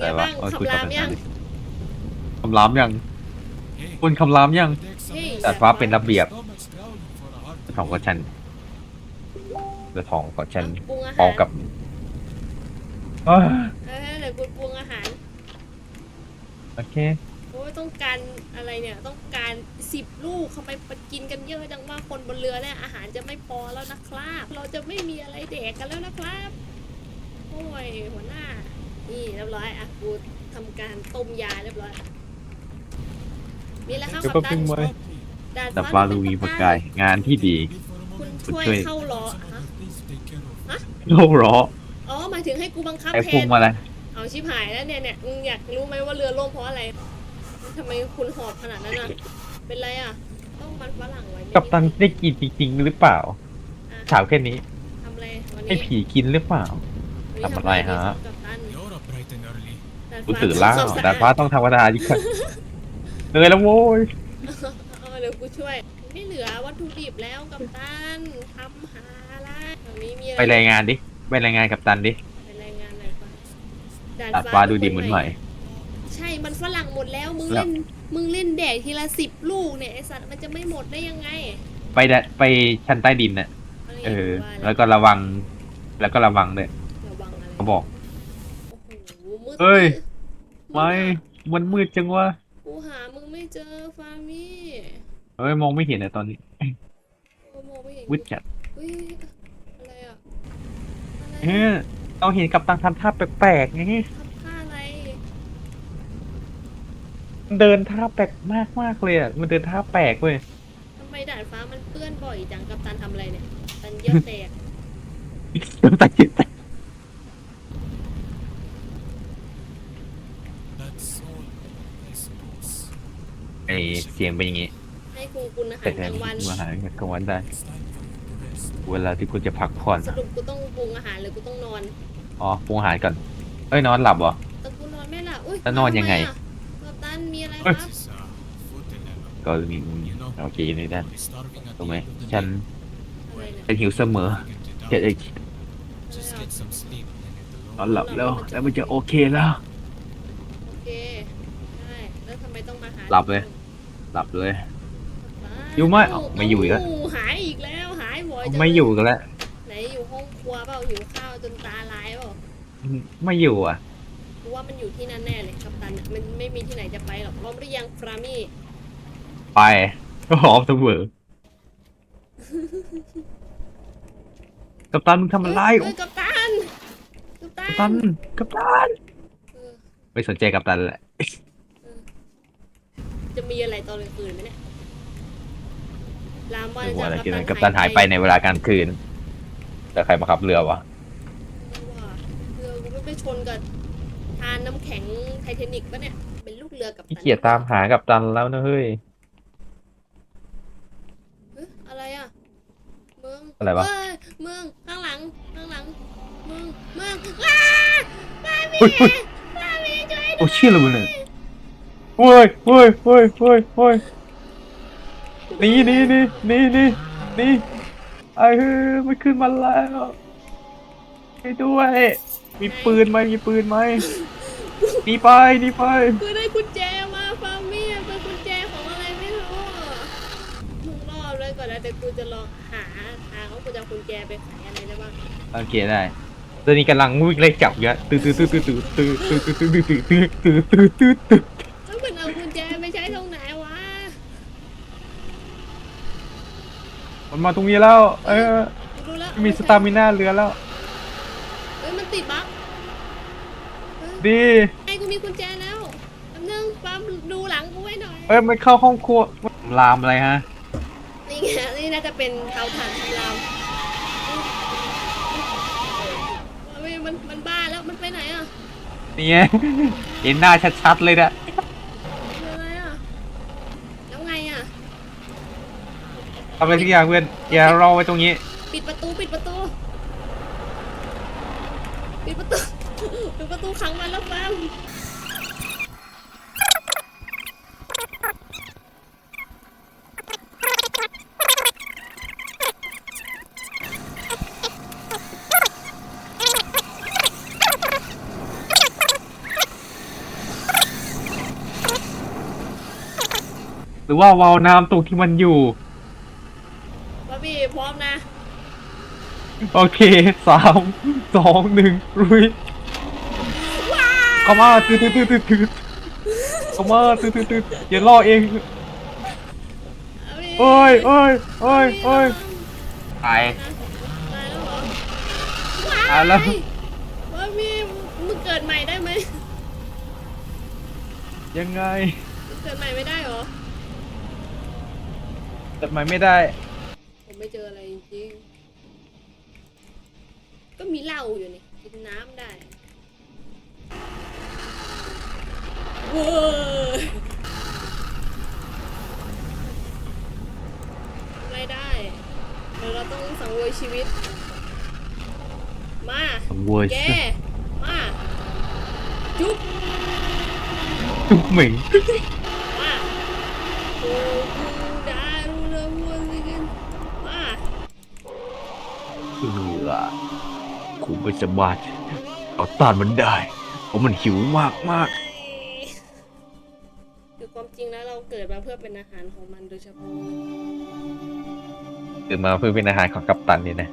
เป็นไงแต่ว่าบ้างเออคุยคำกัรามเป็นยังคำรามยังคุณคำรามยังเฮ้ยแต่ฟ้าเป็นระเบียบของของฉันเรือทองของฉันปรุงอาพร้อหามรกับอ้าวเออเดี๋ยวกูปรุงอาหารโอเคโอ้ยต้องการอะไรเนี่ยต้องการสิบลูกเขาไปกินกันเยอะจังว่าคนบนเรือเนี่ยอาหารจะไม่พอแล้วนะครับ เราจะไม่มีอะไรแดกกันแล้วนะครับ โอ้ยหัวหน้า นี่เรียบร้อยอะกูทำการต้มยาเรียบร้อยนี่แหละครับเดี๋ยวกัก็ปตัเพิ่นงไว้ดาดแต่ฟ้าดูมีประกายงานที่ดี คุณคุณช่วยช่วยเข้าล้อฮะโลกร้ออ๋อหมายถึงให้กูบังคับไอ้แทพุ่งนมาเลยเอาชิบหายแล้วเนี่ยเนี่ยมึงอยากรู้ไหมว่าเรือล่มเพราะอะไรทำไมคุณหอบขนาดนั้นอะเป็นไรอะต้องมันฝรั่งไว้กับตันได้กินจริงๆหรือเปล่าอะถามแค่นี้ทำอะไรวันให้นี้ผีกินหรือเปล่าวันนี้ทำอะไรฮะ กัปตัน You're up bright and early. ดาด กูฟ้าตื่นแล้วทำควมสะแต่อฟ้าต้องทำกระดาษอีกครั้งเหนื่อยแล้วโว้ยเออเดี๋ยวกูช่วย ไม่เหลือวัตถุดิบแล้วกัปตันทำหาอะไรตรงนี้มีอะไรไปรายงานดิไปรายงานกับตันดิไปรายงานอะไรก่อนดาดฟ้าดูดีเหมือนใหม่ ใช่มันฝรั่งหมดแล้วมึงแล้เล่วนมึงเล่นแดกทีละสิบลูกเนี่ยไอสัตว์มันจะไม่หมดได้ยังไง ไปดะไปชั้นใต้ดินน่ะอะไรเออว่าแล้วก็ระวัง แล้วก็ระวังด้วยระวังอะไรเขาบอก โอ้โหมืดเฮ้ยตึ๊ด ไม่ มันมืดจังวะกูหามึงไม่เจอฟาร์มี่เฮ้ยมองไม่เห็นเลยตอนนี้กูมองไม่เห็นมืดจัดเฮ้ยอะไรอะอะไรเออเราเห็นกับตังทำท่าแปลกๆไงทำท่าอะไรมันเดินท่าแปลกมากมากๆเลยอะมันเดินท่าแปลกเว้ยทำไมด่านฟ้ามันเปื้อนบ่อยจังกับตันทำอะไรเนี่ยตันเยี่ยวแตกกับตันจิต ไอเสียงเป็นอย่างงี้ ให้คุณคุณอาหาแต่รแทกลางวันมาหารกลางวันได้ It's time for you to rest. เวลาที่คุณจะพักผ่อน สรุปกูต้องปรุงอาหารหรือกูต้องนอน อ๋อปรุงอาหารก่อน เอ้ยนอนหลับเหรอ แต่กูนอนไม่หลับอุ้ยแล้วนอนยังไง ทำมอะกับตันมีอะไรเอ้ยครับ This, uh, food dilemma. ก็มีโอเคอยู่ในด้าน We're starving at ถูก the ไหม end of the ฉัน day. อะไรเนี่ยฉันหิวเสมอ We can get เจะ down. เอ้ย Just get some sleep and hit the นอน road. หลับแล้ว แล้วมันจะโอเคแล้ว โอเคใช่แล้วทำไมต้องมาหาหลับเลย หลับเลย อยู่ไหมอ้าวไม่อยู่อีกแล้วโหายอีกแล้วหายบ่อยจังไม่อยู่กันแล้วไหนอยู่ห้องครัวเปล่าหิวข้าวจนตาลายเปล่าไม่อยู่อะ กูว่ามันอยู่ที่นั่นแน่เลยกัปตันอะมันไม่มีที่ไหนจะไปหรอกพร้อมหรือยังฟรามี่ไปก็หอมเสมอกัปตันมึงทำอะไรเอ้ยกัปตันกัปตักัปตันนกัปตัน เออ ไม่สนใจกัปตันแหละ จะมีอะไรตอนกลางคืนไหมเนี่ยลามวันไม่ว่าอะไรจะกินกัปตันหายไปในเวลากลางคืน แต่ใครมาขับเรือวะว่าเรือกูไม่ไปชนกับทานน้ำแข็งไททานิกปะเนี่ย เป็นลูกเรือกับขี้เกียจตามหากัปตันแล้วนะเฮ้ย เฮ้ยอะไรอะมึงอะไรวะ เฮ้ยมึงข้างหลังข้างหลังมึงมึงว้ามามีเฮ้ยเฮ้ยมามีช่วยโอ้เชื่อเลยเนี่ยเฮ้ยเฮ้ยเฮ้ยเฮ้ยเฮ้ยหนี่นี่นี่นี่นี่นี่ไอ้เฮ้ยมันขึ้นมาแล้วไปด้วย มีปืนไหมมีปืนไหมหนีไปหนีไปกูได้กุญแจมาฟาร์มี่เป็นกุญแจของอะไรไม่รู้อะมึงรอบเลยก่อนนะแต่กูจะลองหาทางว่ากูจะเอากุญแจไปขายอะไรได้บ้างโอเคได้ตอนนี้กำลังวิ่งไล่จับอยู่อะตื้อตื้อตื้อตื้อตื้อตื้อตื้อตื้อตื้อตื้อตื้อตื้อตื้อตื้อ แล้วมันเอากุญแจไปใช้ตรงไหนวะ มันมาตรงนี้แล้ว เออกูรู้แล้วมีสตามิน่าเรือแล้วเฮ้ยมันติดบั๊กเฮ้ยดีไอ้กูมีกุญแจแล้วอันนึงปั๊มดูหลังกูไว้หน่อย เอ้ยมันเข้าห้องครัวลามอะไรฮะ นี่ไงนี่น่าจะเป็นเตาถ่านทำลามเฮ้ยมันมันบ้าแล้วมันไปไหนอะนี่ไงเห็นหน้าชัดๆเลยนะ ทำอะไรทุกอย่างเพื่อนอย่ารอไว้ตรงนี้ ปิดประตูปิดประตู ปิดประตู ปิดประตูขังมันแล้วฟังหรือว่าวาวน้ำตรงที่มันอยู่ อมนะ โอเคสามสองหนึ่งลุยเข้ามาตืดตืดตืดตืดตืดเข้ามาตืดตืดตืดอย่าล่อเองบ๊อบบี้โอ้ยโอ้ยโอ้ยโอ้ยตายตายแล้วเหรอตายแล้วบ๊อบบี้มึงเกิดใหม่ได้ไหมยังไงมึงเกิดใหม่ไม่ได้เหรอแต่มันไม่ได้ผม ไม่เจออะไรจริงๆก็มีเหล้าอยู่นี่กินน้ำได้เว้ยไม่ได้เดี๋ยวเราต้องสังเวยชีวิต มาเว้ยแกมาจุ๊บ จุกเหม่ง มาโอ้กูดารูระวัวสิกันมา เออกู ไม่สามารถเอาต้านมันได้ เพราะมันหิวมากมากคือความจริงแล้วเราเกิดมาเพื่อเป็นอาหารของมันโดยเฉพาะเกิดมาเพื่อเป็นอาหารของกัปตันนี่นะ